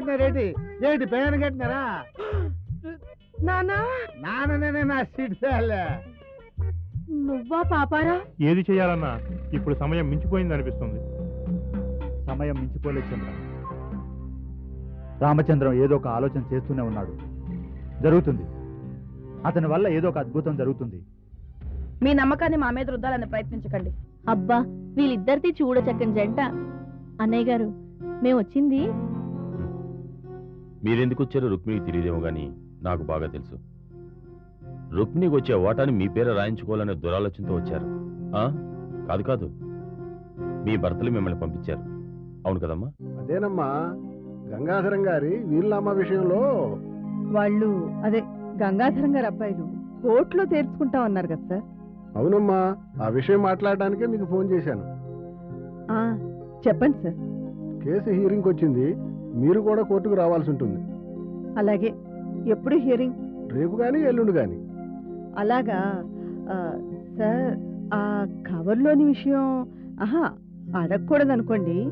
ఏటి కట్టినారేటి కట్టినారా? నానా? నాన్ననే నా సిడ్సాలే నువ్వా పాపారా? ఏది చేయాలన్నా ఇప్పుడు సమయం మించిపోయింది అనిపిస్తుంది. సమయం మించిపోలేదు చంద్ర. రామచంద్రం ఏదో ఒక ఆలోచన చేస్తూనే ఉన్నాడు. జరుగుతుంది. అతని వల్ల ఏదో ఒక అద్భుతం జరుగుతుంది. మీ నమ్మకాన్ని మా మీద రుద్దాలని ప్రయత్నించకండి. అబ్బా వీళ్ళిద్దరిది చూడచక్కని జంట. అన్నయ్య గారు మేము వచ్చింది మీరెందుకు వచ్చారో రుక్మిణికి తెలియదేమో గాని నాకు బాగా తెలుసు. రుక్మిణికి వచ్చే ఓటాన్ని మీ పేర రాయించుకోవాలనే దురాలోచనతో వచ్చారు. ఆ? కాదు కాదు. మీ భర్తలు మిమ్మల్ని పంపించారు. అవును కదమ్మా? అదేనమ్మా. గంగాధరం గారి వీళ్ళమ్మ విషయంలో వాళ్ళు అదే గంగాధరం గారు అబ్బాయిలు కోర్టులో చేర్చుకుంటా ఉన్నారు కదా సార్. అవునమ్మా. ఆ విషయం మాట్లాడడానికే మీకు ఫోన్ చేశాను. చెప్పండి సార్. కేసు హీరింగ్ వచ్చింది మీరు కూడా కోర్టుకు రావాల్సి ఉంటుంది. అలాగే. ఎప్పుడు హియరింగ్? రేపు కానీ ఎల్లుండి కానీ అలాగా. ఆ, సార్ ఆ కవర్లోని విషయం ఆహా అడగకూడదు అనుకోండి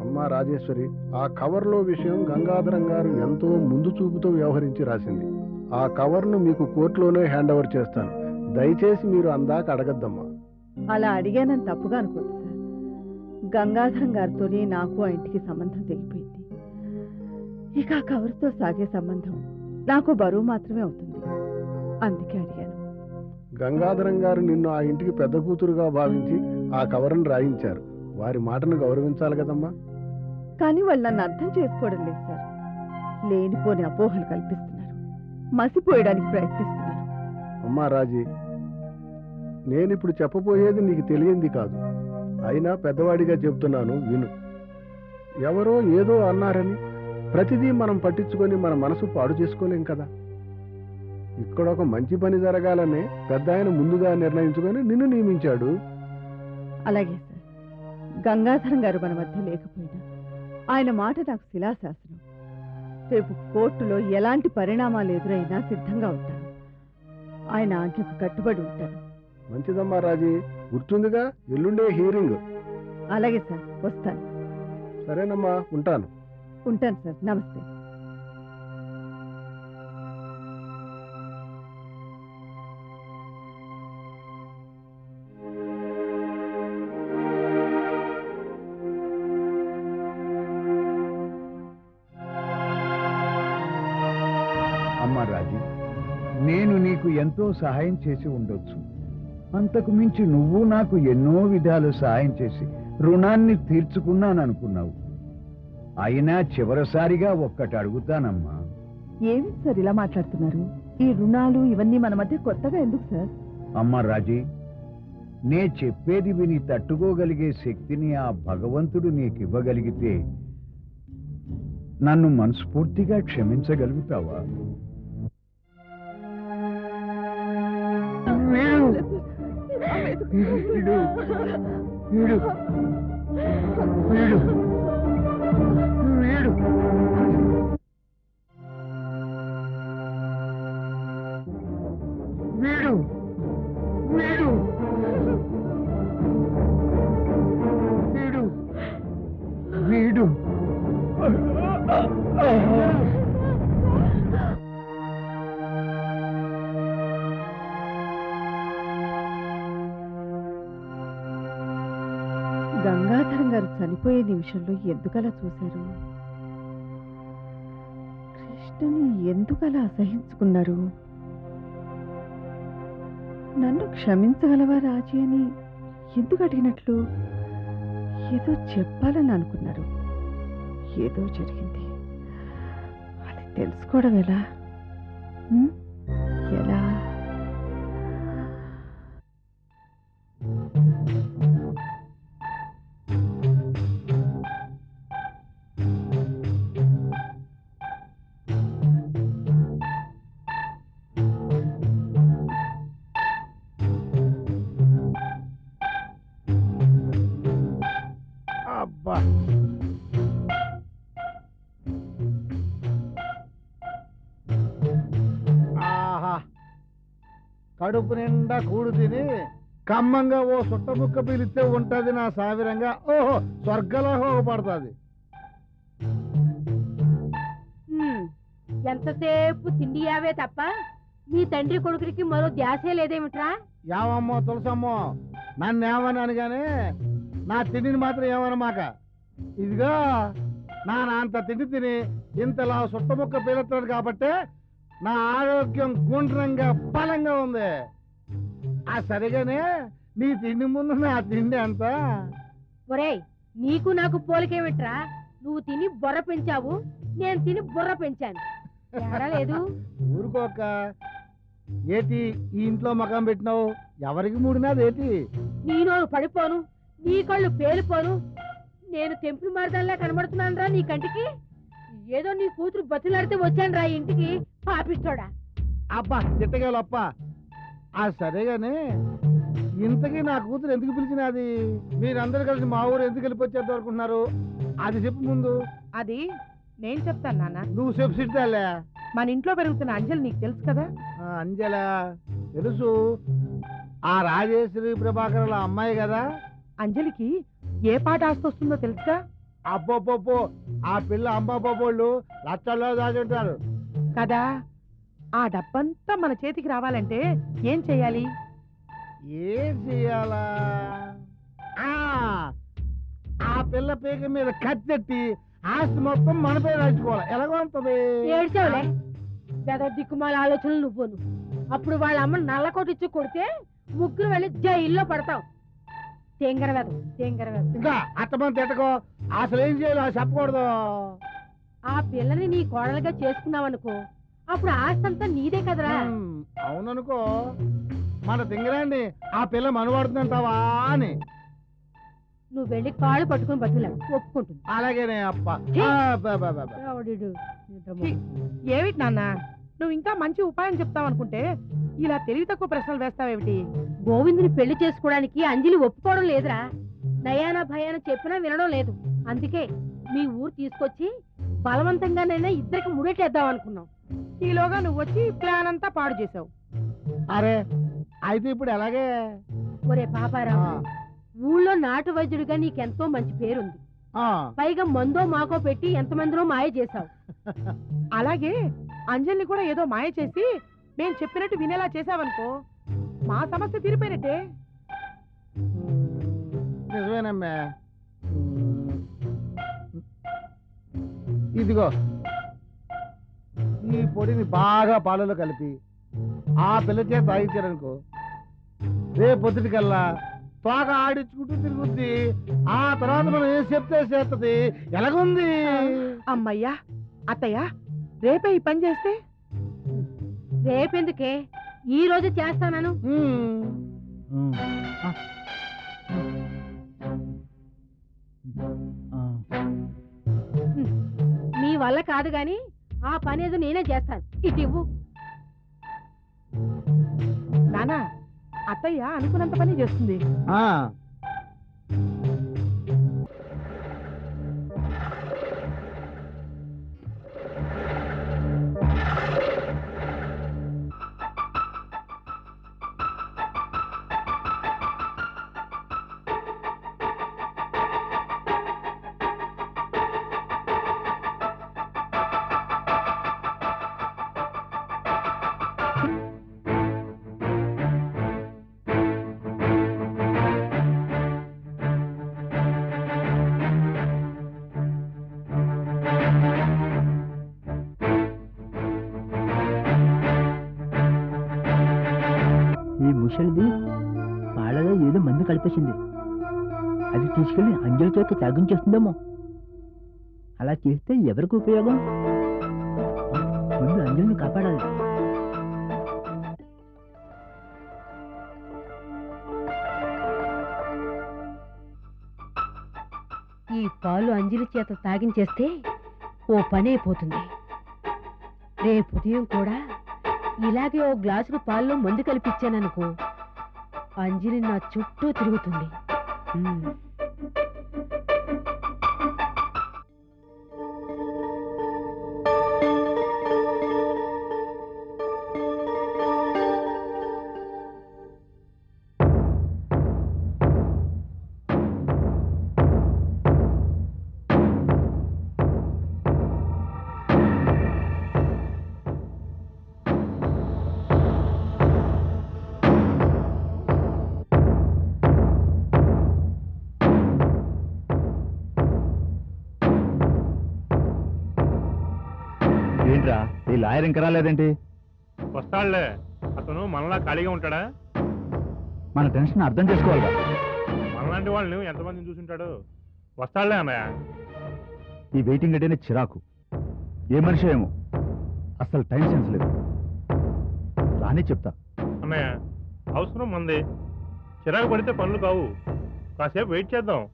అమ్మా రాజేశ్వరి ఆ కవర్లో విషయం గంగాధరం గారు ఎంతో ముందు చూపుతో వ్యవహరించి రాసింది. ఆ కవర్ను మీకు కోర్టులోనే హ్యాండ్ ఓవర్ చేస్తాను. దయచేసి మీరు అందాక అడగద్దమ్మా. అలా అడిగానని తప్పుగా అనుకోదు సార్. గంగాధరం గారితోనే నాకు ఆ ఇంటికి సంబంధం తెగిపోయింది. ఇక ఆ కవర్తో సాగే సంబంధం నాకు బరువు మాత్రమే అవుతుంది. అందుకే అడిగాను. గంగాధరం గారు నిన్ను ఆ ఇంటికి పెద్ద కూతురుగా భావించి ఆ కవర్ను రాయించారు. వారి మాటను గౌరవించాలి కదమ్మా? కానీ వాళ్ళు నన్ను అర్థం చేసుకోవడం లేదు సార్. లేనిపోని అపోహలు కల్పిస్తున్నారు. మసిపోయడానికి ప్రయత్నిస్తున్నారు. అమ్మా రాజీ నేనిప్పుడు చెప్పబోయేది నీకు తెలియంది కాదు. అయినా పెద్దవాడిగా చెప్తున్నాను విను. ఎవరో ఏదో అన్నారని ప్రతిదీ మనం పట్టించుకొని మన మనసు పాడు చేసుకోలేం కదా. ఇక్కడ ఒక మంచి పని జరగాలనే పెద్ద ఆయన ముందుగా నిర్ణయించుకొని నిన్ను నియమించాడు. అలాగే సార్. గంగాధరం గారు మన మధ్య లేకపోయినా ఆయన మాట నాకు శిలాశాసనం. రేపు కోర్టులో ఎలాంటి పరిణామాలు ఎదురైనా సిద్ధంగా ఉంటాను. ఆయన ఆజ్ఞకు కట్టుబడి ఉంటాను. మంచిదమ్మా రాజీ. గుర్తుందిగా? ఎల్లుండే హీరింగ్. అలాగే సార్. వస్తాను. సరేనమ్మా ఉంటాను. ఉంటాను సార్. నమస్తే. అమ్మ రాజు నేను నీకు ఎంతో సహాయం చేసి ఉండొచ్చు. అంతకు మించి నువ్వు నాకు ఎన్నో విధాలు సహాయం చేసి రుణాన్ని తీర్చుకున్నాననుకున్నావు. అయినా చివరిసారిగా ఒక్కటి అడుగుతానమ్మా. ఏమి సార్ ఇలా మాట్లాడుతున్నారు? ఈ రుణాలు ఇవన్నీ మన మధ్య కొత్తగా ఎందుకు సార్? అమ్మ రాజీ నే చెప్పేది విని తట్టుకోగలిగే శక్తిని ఆ భగవంతుడు నీకు ఇవ్వగలిగితే నన్ను మనస్ఫూర్తిగా క్షమించగలుగుతావా? వీడు వీడు వీడు వీడు. వీడు. వీడు. వీడు. గంగాధరం గారు చనిపోయే నిమిషంలో ఎందుకలా చూశారు? కృష్ణని ఎందుకలా అసహించుకున్నారు? నన్ను క్షమించగలవా రాజీ అని ఎందుకు అడిగినట్లు? ఏదో చెప్పాలని అనుకున్నారు. ఏదో జరిగింది. అది తెలుసుకోవడం ఎలా? ఎలా కడుపు నిండా కూడు తిని కమ్మంగా ఓ సుట్ట ముక్క పీలిస్తే ఉంటది నా సావిరంగా. ఓహో స్వర్గలో పడుతుంది ఎంతసేపు తిండియావే తప్ప మీ తండ్రి కొడుకుడికి మరో ధ్యాసే లేదేమిట్రా? ఏమమ్మో తులసమ్మో నన్ను ఏమన్నాను కానీ నా తిండిని మాత్రం ఏమనమాక? ఇదిగో నా అంత తిండి తిని ఇంతలా సుట్టముక్క పీలుతున్నాడు కాబట్టి నా ఆరోగ్యం గుండ్రంగా బలంగా ఉంది. ఆ సరిగానే నీ తిండి ముందు నా తిండి అంత. ఒరేయ్ నీకు నాకు పోలికేమిట్రా? నువ్వు తిని బుర్ర పెంచావు నేను తిని బుర్ర పెంచాను. తేడా లేదు. ఊరుకోక ఏటి ఈ ఇంట్లో మకం పెట్టినావు? ఎవరికి మూడినాది ఏటి? నీ నోరు పడిపోను నీ కళ్ళు పేలిపోను. నేను తెంపులు మారదాల్లా కనబడుతున్నాను రా నీ కంటికి. ఏదో నీ కూతురు బతులాడితే వచ్చాను రా ఇంటికి. పాపిస్తోడా? అబ్బా తిట్టగలప్ప ఆ సరేగానే ఇంతకీ నా కూతురు ఎందుకు పిలిచినది మీరందరూ కలిసి మా ఊరు ఎందుకు వెళ్ళిపోచ్చేద్దాం అనుకుంటున్నారు? అది చెప్పు ముందు. అది నేను చెప్తాను నాన్న. నువ్వు చెప్పు సిద్ధాలే. మన ఇంట్లో పెరుగుతున్న అంజలి నీకు తెలుసు కదా? అంజల తెలుసు. ఆ రాజేశ్వరి ప్రభాకర్ల అమ్మాయి కదా? అంజలికి ఏ పాట ఆస్తి వస్తుందో తెలుసుగా? అబ్బోపోపో ఆ పిల్ల అంబాపోళ్ళు లక్షల్లో దాచుంటారు. కదా? ఆ డబ్బంతా మన చేతికి రావాలంటే ఏం చేయాలి? ఏం చెయ్యాలా ఆ, పిల్ల పీక మీద కత్తెట్టి ఆస్తి మొత్తం మన పేరు రాసుకోవాలి ఎలాగో ఉంటది? ఏడ్చావులే? పెద్ద దిక్కుమాల ఆలోచనలు నువ్వును. అప్పుడు వాళ్ళ అమ్మ నల్లకోటిచ్చి కొడితే ముగ్గురు వెళ్ళి జైల్లో పడతావు. తెంగరవేదం తెంగరవేదం ఇంకా అత్తమంది తిట్టకో. అసలు ఏం చేయాలి చెప్పకూడదు. ఆ పిల్లని నీ కోడలుగా చేసుకున్నావనుకో అప్పుడు ఆస్తంతా నీదే కదరా. అవుననుకో. మన తింగరాండి ఆ పిల్ల మనవాడుతుందంటావా అని. నువ్వు వెళ్ళి కాళ్ళు పట్టుకుని బతుకులాడు ఒప్పుకుంటుంది. అలాగేనే అప్ప! ఏమిటి నాన్న నువ్వు ఇంకా మంచి ఉపాయం చెప్తావనుకుంటే ఇలా తెలివి తక్కువ ప్రశ్నలు వేస్తావేమిటి? గోవిందుని పెళ్ళి చేసుకోవడానికి అంజలి ఒప్పుకోవడం లేదురా. నయానా భయాన చెప్పినా వినడం లేదు. అందుకే మీ ఊరు తీసుకొచ్చి బలవంతంగానైనా ఇద్దరికి ముడేటేద్దాం అనుకున్నాం. ఈలోగా నువ్వు వచ్చి ప్లాన్ అంతా పాడు చేసావు అరే అయితే ఇప్పుడు ఎలాగే? ఒరే ఆ, పాపారావు ఊళ్ళో నాటు వైద్యుడిగా నీకెంతో మంచి పేరుంది. పైగా మందో మాకో పెట్టి ఎంతమందినో మాయ చేశావు. అలాగే అంజలిని కూడా ఏదో మాయ చేసి మేం చెప్పినట్టు వినేలా చేసావనుకో మా సమస్య తీరిపోయినట్టే. నిజమేనమ్మా. ఇదిగో. ఈ పొడిని బాగా పాలలో కలిపి ఆ పిల్ల చేత తాగించారనుకో రేపు పొద్దుటికల్లా తోక ఆడించుకుంటూ తిరుగుద్ది. ఆ తర్వాత మనం ఏం చెప్తే చేస్తుంది? ఎలాగుంది? అమ్మయ్యా అత్తయ్య రేపే ఈ పని చేస్తే? రేపెందుకే? ఈ రోజు చేస్తానను. వల్ల కాదు గాని ఆ పని ఏదో నేనే చేస్తాను. ఇటు ఇవ్వు. నానా అత్తయ్య అనుకున్నంత పని చేస్తుంది. పాలలో ఏదో మందు కలిపేసింది. అది తీసుకెళ్ళి అంజలి చేత తాగించేస్తుందేమో అలా చేస్తే ఎవరికి ఉపయోగం? ముందు అంజలిని కాపాడాలి. ఈ పాలు అంజలి చేత తాగించేస్తే ఓ పని అయిపోతుంది రేపు ఉదయం కూడా ఇలాగే ఓ గ్లాసుకు పాల్లో మందు కలిపిచ్చాననుకో. అంజలి నా చుట్టూ తిరుగుతుంది. ఉమ్. ఈ లాయర్ ఇంకా రాలేదేంటి? వస్తాడులే అతను మనలా ఖాళీగా ఉంటాడా? మన టెన్షన్ అర్థం చేసుకోవాలిగా. మనలాంటి వాళ్ళని ఎంతమందిని చూసుంటాడు? వస్తాడులే అన్నయ్య. ఈ వెయిటింగ్ అంటేనే చిరాకు. ఏ మనిషి ఏమో? అస్సలు టైం సెన్స్ లేదు. రాని చెప్తా. అన్నయ్య అవసరం మంది. చిరాకు పడితే పనులు కావు. కాసేపు వెయిట్ చేద్దాం.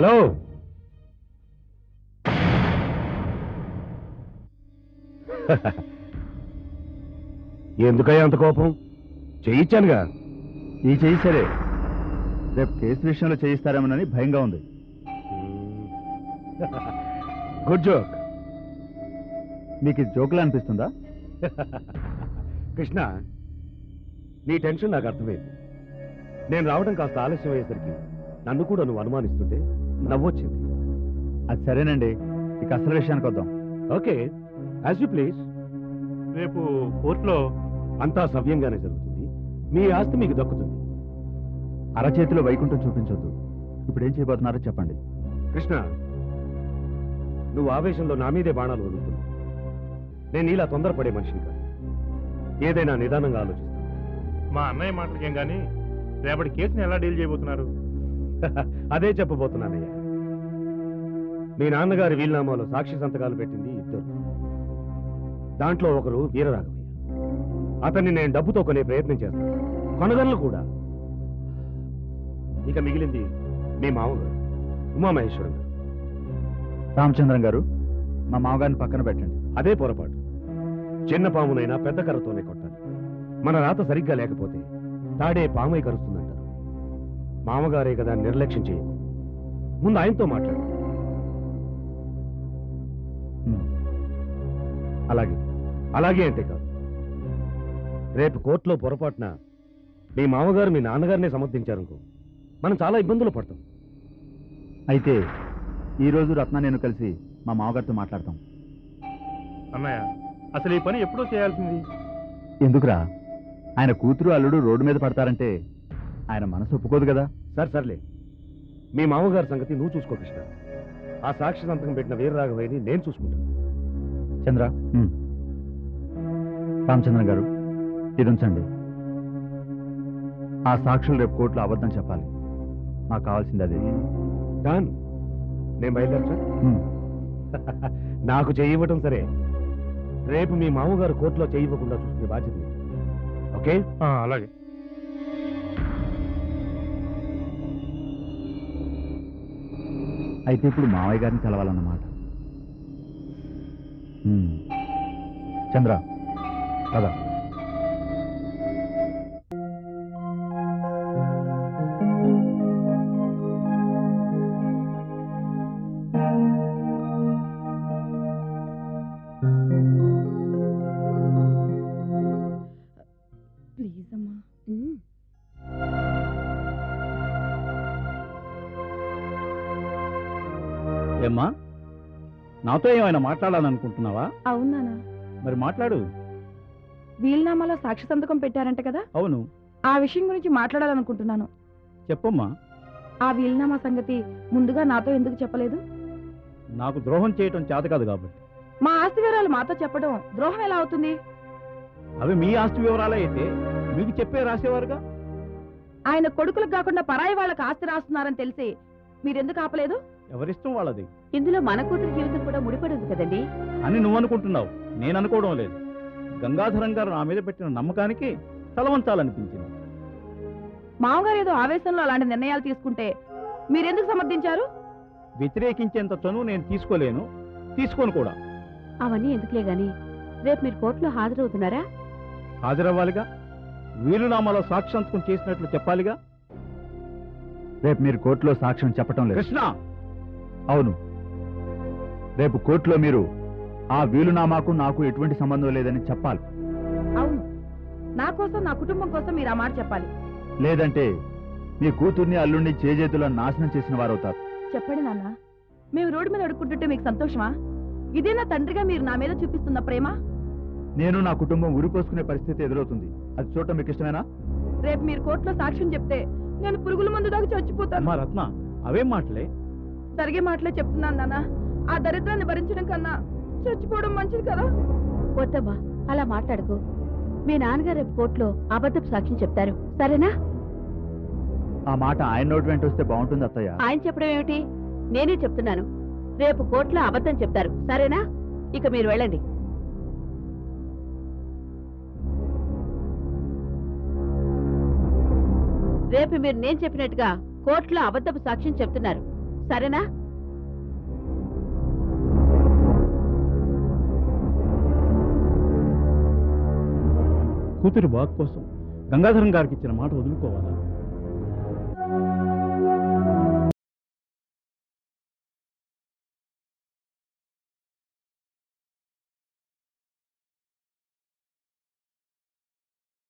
హలో. ఎందుకయ్యా అంత కోపం? చేయించానుగా ఈ చేయి సరే. రేపు కేసు విషయంలో చేయిస్తారేమోనని భయంగా ఉంది. గుడ్ జోక్ మీకు ఇది జోకులా అనిపిస్తుందా? కృష్ణ నీ టెన్షన్ నాకు అర్థమైంది. నేను రావడం కాస్త ఆలస్యం అయ్యేసరికి నన్ను కూడా నువ్వు అనుమానిస్తుంటే నవ్వొచ్చింది. అది సరేనండి ఇక అసలు విషయానికి వద్దాం. ఓకే యాజ్ యూ ప్లీజ్ రేపు కోర్టులో అంతా సవ్యంగానే జరుగుతుంది. మీ ఆస్తి మీకు దక్కుతుంది. అరచేతిలో వైకుంఠం చూపించొద్దు. ఇప్పుడు ఏం చేయబోతున్నారో చెప్పండి. కృష్ణ నువ్వు ఆవేశంలో నా మీదే బాణాలు వదులుతున్నావు. నేను ఇలా తొందరపడే మనిషిని కాదు. ఏదైనా నిదానంగా ఆలోచిస్తాను. మా అన్నయ్య మాటలకేం కానీ రేపటి కేసుని ఎలా డీల్ చేయబోతున్నారు? అదే చెప్పబోతున్నానయ్యా. మీ నాన్నగారి వీలునామాలో సాక్షి సంతకాలు పెట్టింది ఇద్దరు. దాంట్లో ఒకరు వీరరాఘవయ్య. అతన్ని నేను డబ్బుతో కొనే ప్రయత్నం చేస్తాను. కొనగలను కూడా. ఇక మిగిలింది మీ మామగారు ఉమామహేశ్వరం గారు. రామచంద్రం గారు మా మామగారిని పక్కన పెట్టండి. అదే పొరపాటు. చిన్న పామునైనా పెద్ద కర్రతోనే కొట్టాలి. మన రాత సరిగ్గా లేకపోతే తాడే పామై కరుస్తుందంటారు మామగారే కదా నిర్లక్ష్యం చేయకు ముందు ఆయనతో మాట్లాడు. అలాగే అలాగే అంటే కాదు. రేపు కోర్టులో పొరపాటున మీ మామగారు మీ నాన్నగారినే సమర్థించారనుకో మనం చాలా ఇబ్బందులు పడతాం. అయితే ఈ రోజు రత్న నేను కలిసి మా మామగారితో మాట్లాడతాం. అన్నయ్య అసలు ఈ పని ఎప్పుడో చేయాల్సింది? ఎందుకురా? ఆయన కూతురు అల్లుడు రోడ్డు మీద పడతారంటే ఆయన మనసు ఒప్పుకోదు కదా? సరే సర్లే. మీ మామగారి సంగతి నువ్వు చూసుకో కృష్ణ. ఆ సాక్షి సంతకం పెట్టిన వీరరాఘవయ్యని నేను చూసుకుంటాను. చంద్ర? హ్మ్. రామచంద్రన్ గారు ఇది ఉంచండి ఆ సాక్షులు రేపు కోర్టులో అబద్ధం చెప్పాలి. మాకు కావాల్సింది అదే. డాన్. నేను బయలుదేరచా హ్మ్. నాకు చేయివ్వటం సరే. రేపు మీ మామగారు కోర్టులో చేయివ్వకుండా చూసుకునే బాధ్యత. ఓకే? ఆ, అలాగే. అయితే ఇప్పుడు మావయ్య గారిని కలవాలన్నమాట. చంద్ర కదా నాతో ఏమైనా మాట్లాడాలనుకుంటున్నావా? అవునానా మరి మాట్లాడు. వీలునామాలో సాక్షి సంతకం పెట్టారంట కదా? అవును. ఆ విషయం గురించి మాట్లాడాలనుకుంటున్నాను. చెప్పమ్మా. ఆ వీలునామా సంగతి ముందుగా నాతో ఎందుకు చెప్పలేదు? నాకు ద్రోహం చేయటం చేత కాదు కాబట్టి. మా ఆస్తి వివరాలు మాతో చెప్పడం ద్రోహం ఎలా అవుతుంది? అవి మీ ఆస్తి వివరాలే అయితే మీకు చెప్పే రాసేవారుగా? ఆయన కొడుకులకు కాకుండా పరాయి వాళ్ళకి ఆస్తి రాస్తున్నారని తెలిసి మీరెందుకు ఆపలేదు? ఎవరిష్టం వాళ్ళది? ఇందులో మన కూతురు జీవితం కూడా ముడిపడి ఉంది కదండి? అని నువ్వు అనుకుంటున్నావు నేను అనుకోవడం లేదు. గంగాధరం గారు నా మీద పెట్టిన నమ్మకానికి తలవంచాలనిపించింది. మామగారు ఏదో ఆవేశంలో అలాంటి నిర్ణయాలు తీసుకుంటే మీరెందుకు సమర్థించారు? వ్యతిరేకించేంత చనువు నేను తీసుకోలేను. తీసుకోను కూడా. అవన్నీ ఎందుకులే గాని? రేపు మీరు కోర్టులో హాజరవుతున్నారా? హాజరవ్వాలిగా? వీలునామాలో సాక్షాంతకం చేసినట్లు చెప్పాలిగా? రేపు మీరు కోర్టులో సాక్ష్యం చెప్పటం లేదు. కృష్ణ! అవును. రేపు కోర్టులో మీరు ఆ వీలునామాకు నాకు ఎటువంటి సంబంధం లేదని చెప్పాలి. అవును. నా కోసం నా కుటుంబం కోసం మీరు ఆ మాట చెప్పాలి. లేదంటే మీ కూతుర్ని అల్లుడిని చేజేతుల నాశనం చేసిన వారవుతారు. చెప్పండి నాన్న. మేము రోడ్డు మీద అడుక్కుంటుంటే మీకు సంతోషమా? ఇదే నా తండ్రిగా మీరు నా మీద చూపిస్తున్న ప్రేమ? నేను నా కుటుంబం ఉరిపోసుకునే పరిస్థితి ఎదురవుతుంది. అది చూడటం మీకు ఇష్టమేనా? రేపు మీరు కోర్టులో సాక్ష్యం చెప్తే నేను పురుగుల మందు దాకా చచ్చిపోతాను. అమ్మా రత్న అవే మాటలే? జరిగే మాటలే చెప్తున్నాను నాన్న. ఆ దరిద్రాన్ని భరించడం కన్నా చచ్చిపోవడం మంచిది కదా? వద్దమ్మా అలా మాట్లాడుకో. మీ నాన్నగారు రేపు కోర్టులో అబద్ధపు సాక్ష్యం చెప్తారు. సరేనా? ఆ మాట ఆయన నోటి వెంట వస్తే బాగుంటుంది అత్తయ్య. ఆయన చెప్పడం ఏమిటి? నేనే చెప్తున్నాను. రేపు కోర్టులో అబద్ధం చెప్తారు. సరేనా? ఇక మీరు వెళ్ళండి. రేపు మీరు నేను చెప్పినట్టుగా కోర్టులో అబద్ధపు సాక్ష్యం చెప్తున్నారు. సరేనా? కూతురి బాగు కోసం గంగాధరం గారికి ఇచ్చిన మాట వదులుకోవాలా?